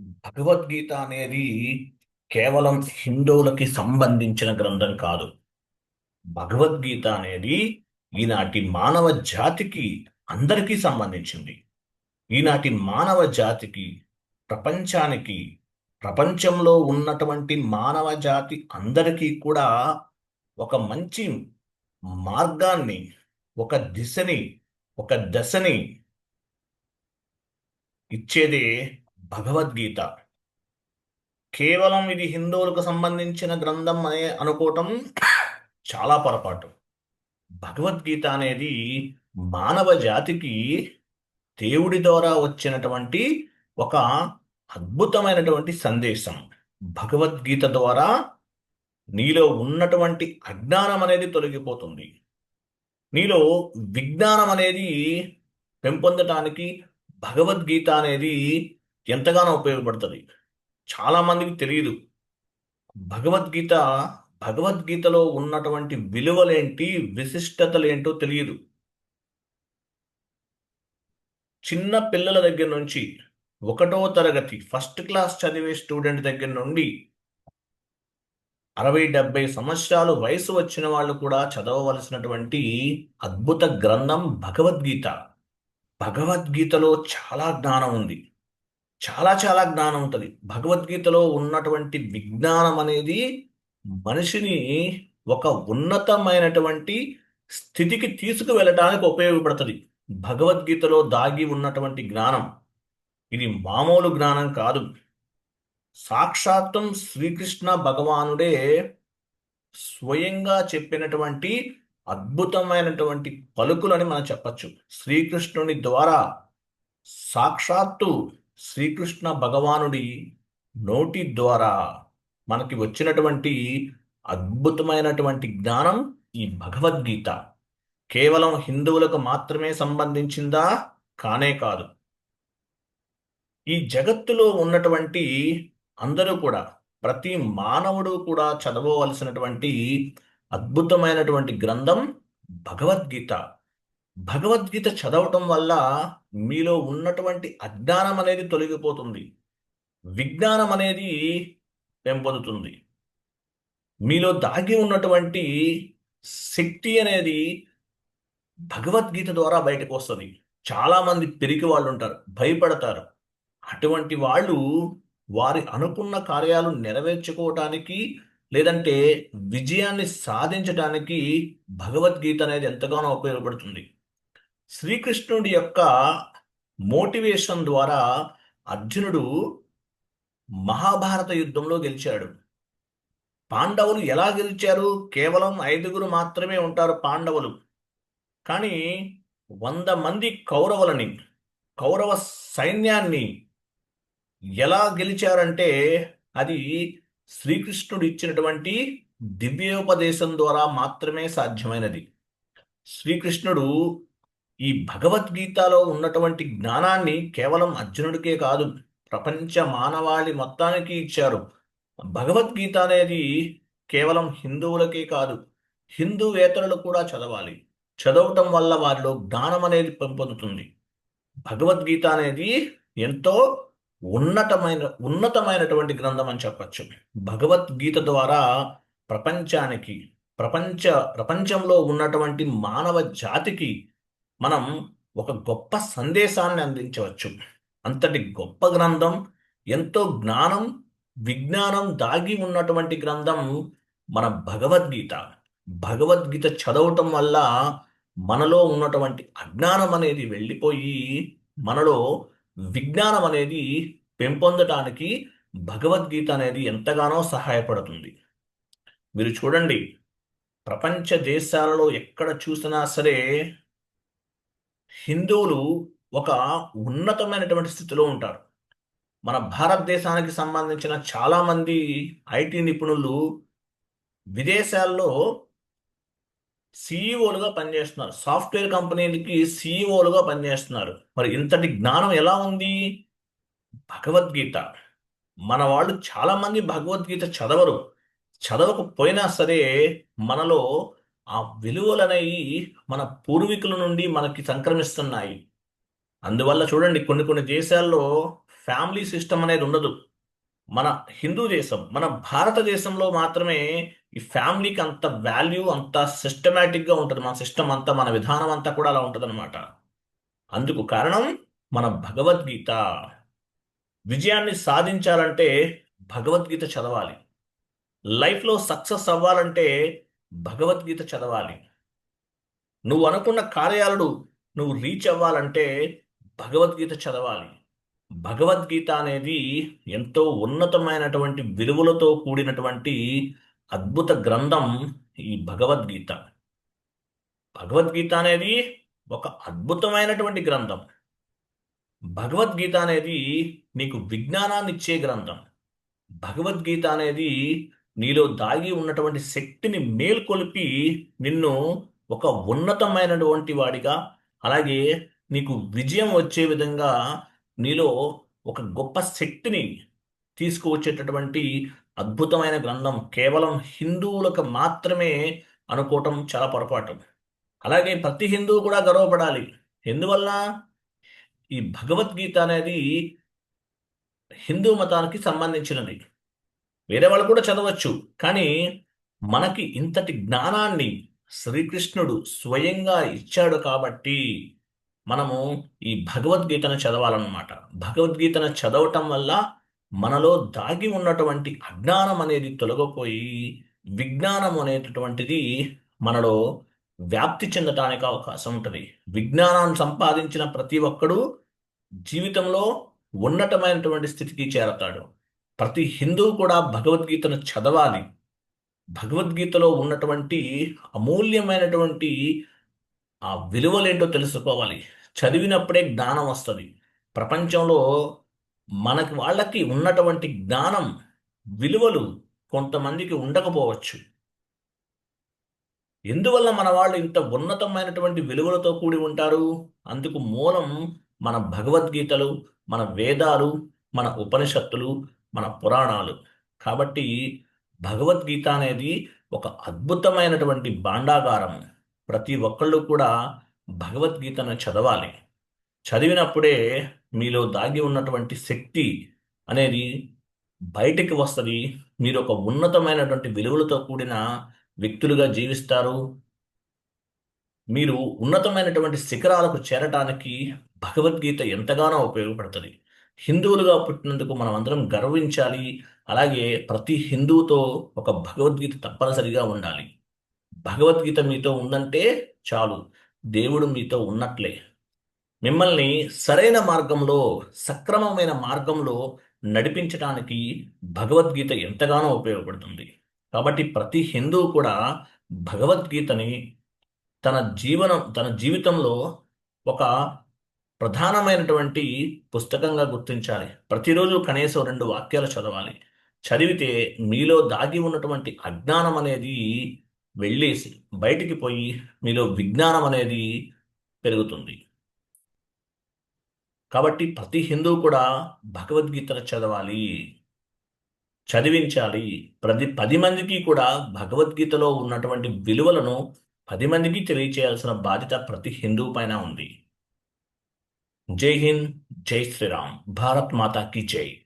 భగవద్గీత అనేది కేవలం హిందువులకి సంబంధించిన గ్రంథం కాదు. భగవద్గీత అనేది ఈనాటి మానవ జాతికి అందరికీ సంబంధించింది. ఈనాటి మానవ జాతికి ప్రపంచానికి ప్రపంచంలో ఉన్నటువంటి మానవ జాతి అందరికీ కూడా ఒక మంచి మార్గాన్ని ఒక దిశని ఒక దశని ఇచ్చేదే భగవద్గీత. కేవలం ఇది హిందువులకు సంబంధించిన గ్రంథం అనే అనుకోవటం చాలా పొరపాటు. భగవద్గీత అనేది మానవ జాతికి దేవుడి ద్వారా వచ్చినటువంటి ఒక అద్భుతమైనటువంటి సందేశం. భగవద్గీత ద్వారా నీలో ఉన్నటువంటి అజ్ఞానం అనేది తొలగిపోతుంది. నీలో విజ్ఞానం అనేది పెంపొందటానికి భగవద్గీత అనేది ఎంతగానో ఉపయోగపడుతుంది. చాలా మందికి తెలియదు భగవద్గీత భగవద్గీతలో ఉన్నటువంటి విలువలేంటి విశిష్టతలేంటో తెలియదు చిన్న పిల్లల దగ్గర నుంచి ఒకటో తరగతి ఫస్ట్ క్లాస్ చదివే స్టూడెంట్ దగ్గర నుండి అరవై డెబ్బై సంవత్సరాలు వయసు వచ్చిన వాళ్ళు కూడా చదవవలసినటువంటి అద్భుత గ్రంథం భగవద్గీత. భగవద్గీతలో చాలా జ్ఞానం ఉంది. చాలా చాలా జ్ఞానం ఉంటుంది. భగవద్గీతలో ఉన్నటువంటి విజ్ఞానం అనేది మనిషిని ఒక ఉన్నతమైనటువంటి స్థితికి తీసుకువెళ్ళటానికి ఉపయోగపడుతుంది. భగవద్గీతలో దాగి ఉన్నటువంటి జ్ఞానం ఇది మామూలు జ్ఞానం కాదు. సాక్షాత్తం శ్రీకృష్ణ భగవానుడే స్వయంగా చెప్పినటువంటి అద్భుతమైనటువంటి పలుకులని మనం చెప్పచ్చు. శ్రీకృష్ణుని ద్వారా సాక్షాత్తు శ్రీకృష్ణ భగవానుడి నోటి ద్వారా మనకి వచ్చినటువంటి అద్భుతమైనటువంటి జ్ఞానం ఈ భగవద్గీత. కేవలం హిందువులకు మాత్రమే సంబంధించిందా? కానే కాదు. ఈ జగత్తులో ఉన్నటువంటి అందరూ కూడా ప్రతి మానవుడు కూడా చదవవలసినటువంటి అద్భుతమైనటువంటి గ్రంథం భగవద్గీత. భగవద్గీత చదవటం వల్ల మీలో ఉన్నటువంటి అజ్ఞానం అనేది తొలగిపోతుంది. విజ్ఞానం అనేది పెంపొందుతుంది. మీలో దాగి ఉన్నటువంటి శక్తి అనేది భగవద్గీత ద్వారా బయటకు వస్తుంది. చాలామంది పెరిగి వాళ్ళు ఉంటారు భయపడతారు. అటువంటి వాళ్ళు వారి అనుకున్న కార్యాలు నెరవేర్చుకోవటానికి లేదంటే విజయాన్ని సాధించటానికి భగవద్గీత అనేది ఎంతగానో ఉపయోగపడుతుంది. శ్రీకృష్ణుడి యొక్క మోటివేషన్ ద్వారా అర్జునుడు మహాభారత యుద్ధంలో గెలిచాడు. పాండవులు ఎలా గెలిచారు? కేవలం ఐదుగురు మాత్రమే ఉంటారు పాండవులు. కానీ వంద మంది కౌరవులని కౌరవ సైన్యాన్ని ఎలా గెలిచారంటే అది శ్రీకృష్ణుడు ఇచ్చినటువంటి దివ్యోపదేశం ద్వారా మాత్రమే సాధ్యమైనది. శ్రీకృష్ణుడు ఈ భగవద్గీతలో ఉన్నటువంటి జ్ఞానాన్ని కేవలం అర్జునుడికే కాదు ప్రపంచ మానవాళి మొత్తానికి ఇచ్చారు. భగవద్గీత అనేది కేవలం హిందువులకే కాదు హిందూవేతరులు కూడా చదవాలి. చదవటం వల్ల వారిలో జ్ఞానం అనేది పెంపొందుతుంది. భగవద్గీత అనేది ఎంతో ఉన్నతమైన ఉన్నతమైనటువంటి గ్రంథం అని చెప్పచ్చు. భగవద్గీత ద్వారా ప్రపంచానికి ప్రపంచ ప్రపంచంలో ఉన్నటువంటి మానవ జాతికి మనం ఒక గొప్ప సందేశాన్ని అందించవచ్చు. అంతటి గొప్ప గ్రంథం ఎంతో జ్ఞానం విజ్ఞానం దాగి ఉన్నటువంటి గ్రంథం మన భగవద్గీత. భగవద్గీత చదవటం వల్ల మనలో ఉన్నటువంటి అజ్ఞానం అనేది వెళ్ళిపోయి మనలో విజ్ఞానం అనేది పెంపొందటానికి భగవద్గీత అనేది ఎంతగానో సహాయపడుతుంది. మీరు చూడండి ప్రపంచ దేశాలలో ఎక్కడ చూసినా సరే హిందువులు ఒక ఉన్నతమైనటువంటి స్థితిలో ఉంటారు. మన భారతదేశానికి సంబంధించిన చాలామంది ఐటీ నిపుణులు విదేశాల్లో సిఇఓలుగా పనిచేస్తున్నారు. సాఫ్ట్వేర్ కంపెనీలకి సిఇఓలుగా పనిచేస్తున్నారు. మరి ఇంతటి జ్ఞానం ఎలా ఉంది? భగవద్గీత. మన వాళ్ళు చాలామంది భగవద్గీత చదవరు. చదవకపోయినా సరే మనలో ఆ విలువలనేవి మన పూర్వీకుల నుండి మనకి సంక్రమిస్తున్నాయి. అందువల్ల చూడండి కొన్ని కొన్ని దేశాల్లో ఫ్యామిలీ సిస్టమ్ అనేది ఉండదు. మన హిందూ దేశం మన భారతదేశంలో మాత్రమే ఈ ఫ్యామిలీకి అంత వాల్యూ అంత సిస్టమేటిక్గా ఉంటుంది. మన సిస్టమ్ అంతా మన విధానం అంతా కూడా అలా ఉంటుంది అనమాట అందుకు కారణం మన భగవద్గీత. విజయాన్ని సాధించాలంటే భగవద్గీత చదవాలి. లైఫ్లో సక్సెస్ అవ్వాలంటే భగవద్గీత చదవాలి. నువ్వు అనుకున్న కార్యాలను నువ్వు రీచ్ అవ్వాలంటే భగవద్గీత చదవాలి. భగవద్గీత అనేది ఎంతో ఉన్నతమైనటువంటి విలువలతో కూడినటువంటి అద్భుత గ్రంథం ఈ భగవద్గీత. భగవద్గీత అనేది ఒక అద్భుతమైనటువంటి గ్రంథం. భగవద్గీత అనేది నీకు విజ్ఞానాన్ని ఇచ్చే గ్రంథం. భగవద్గీత అనేది నీలో దాగి ఉన్నటువంటి శక్తిని మేల్కొల్పి నిన్ను ఒక ఉన్నతమైనటువంటి వాడిగా అలాగే నీకు విజయం వచ్చే విధంగా నీలో ఒక గొప్ప శక్తిని తీసుకువచ్చేటటువంటి అద్భుతమైన గ్రంథం కేవలం హిందువులకు మాత్రమే అనుకోవటం చాలా పొరపాటు. అలాగే ప్రతి హిందువు కూడా గర్వపడాలి. ఎందువల్ల? ఈ భగవద్గీత అనేది హిందూ మతానికి సంబంధించినది. వేరే వాళ్ళు కూడా చదవచ్చు. కానీ మనకి ఇంతటి జ్ఞానాన్ని శ్రీకృష్ణుడు స్వయంగా ఇచ్చాడు కాబట్టి మనము ఈ భగవద్గీతను చదవాలన్నమాట. భగవద్గీతను చదవటం వల్ల మనలో దాగి ఉన్నటువంటి అజ్ఞానం అనేది తొలగిపోయి విజ్ఞానం అనేటటువంటిది మనలో వ్యాప్తి చెందటానికి అవకాశం ఉంటుంది. విజ్ఞానాన్ని సంపాదించిన ప్రతి ఒక్కడు జీవితంలో ఉన్నతమైనటువంటి స్థితికి చేరతాడు. ప్రతి హిందువు కూడా భగవద్గీతను చదవాలి. భగవద్గీతలో ఉన్నటువంటి అమూల్యమైనటువంటి ఆ విలువలేంటో తెలుసుకోవాలి. చదివినప్పుడే జ్ఞానం వస్తుంది. ప్రపంచంలో మనకి వాళ్ళకి ఉన్నటువంటి జ్ఞానం విలువలు కొంతమందికి ఉండకపోవచ్చు. ఎందువల్ల మన వాళ్ళు ఇంత ఉన్నతమైనటువంటి విలువలతో కూడి ఉంటారు? అందుకు మూలం మన భగవద్గీతలు మన వేదాలు మన ఉపనిషత్తులు మన పురాణాలు. కాబట్టి భగవద్గీత అనేది ఒక అద్భుతమైనటువంటి భాండాగారం. ప్రతి ఒక్కళ్ళు కూడా భగవద్గీతను చదవాలి. చదివినప్పుడే మీలో దాగి ఉన్నటువంటి శక్తి అనేది బయటికి వస్తుంది. మీరు ఒక ఉన్నతమైనటువంటి విలువలతో కూడిన వ్యక్తులుగా జీవిస్తారు. మీరు ఉన్నతమైనటువంటి శిఖరాలకు చేరటానికి భగవద్గీత ఎంతగానో ఉపయోగపడుతుంది. హిందువులుగా పుట్టినందుకు మనం అందరం గర్వించాలి. అలాగే ప్రతి హిందువుతో ఒక భగవద్గీత తప్పనిసరిగా ఉండాలి. భగవద్గీత మీతో ఉందంటే చాలు. దేవుడు మీతో ఉన్నట్లే. మిమ్మల్ని సరైన మార్గంలో సక్రమమైన మార్గంలో నడిపించడానికి భగవద్గీత ఎంతగానో ఉపయోగపడుతుంది. కాబట్టి ప్రతి హిందువు కూడా భగవద్గీతని తన జీవనం తన జీవితంలో ఒక ప్రధానమైనటువంటి పుస్తకంగా గుర్తించాలి. ప్రతిరోజు కనీసం రెండు వాక్యాలు చదవాలి. చదివితే మీలో దాగి ఉన్నటువంటి అజ్ఞానం అనేది వెళ్ళేసి బయటికి పోయి మీలో విజ్ఞానం అనేది పెరుగుతుంది. కాబట్టి ప్రతి హిందువు కూడా భగవద్గీతను చదవాలి. చదివించాలి. ప్రతి పది మందికి కూడా భగవద్గీతలో ఉన్నటువంటి విలువలను పది మందికి తెలియచేయాల్సిన బాధ్యత ప్రతి హిందువు పైన ఉంది. जय हिंद जय श्री राम। भारत माता की जय।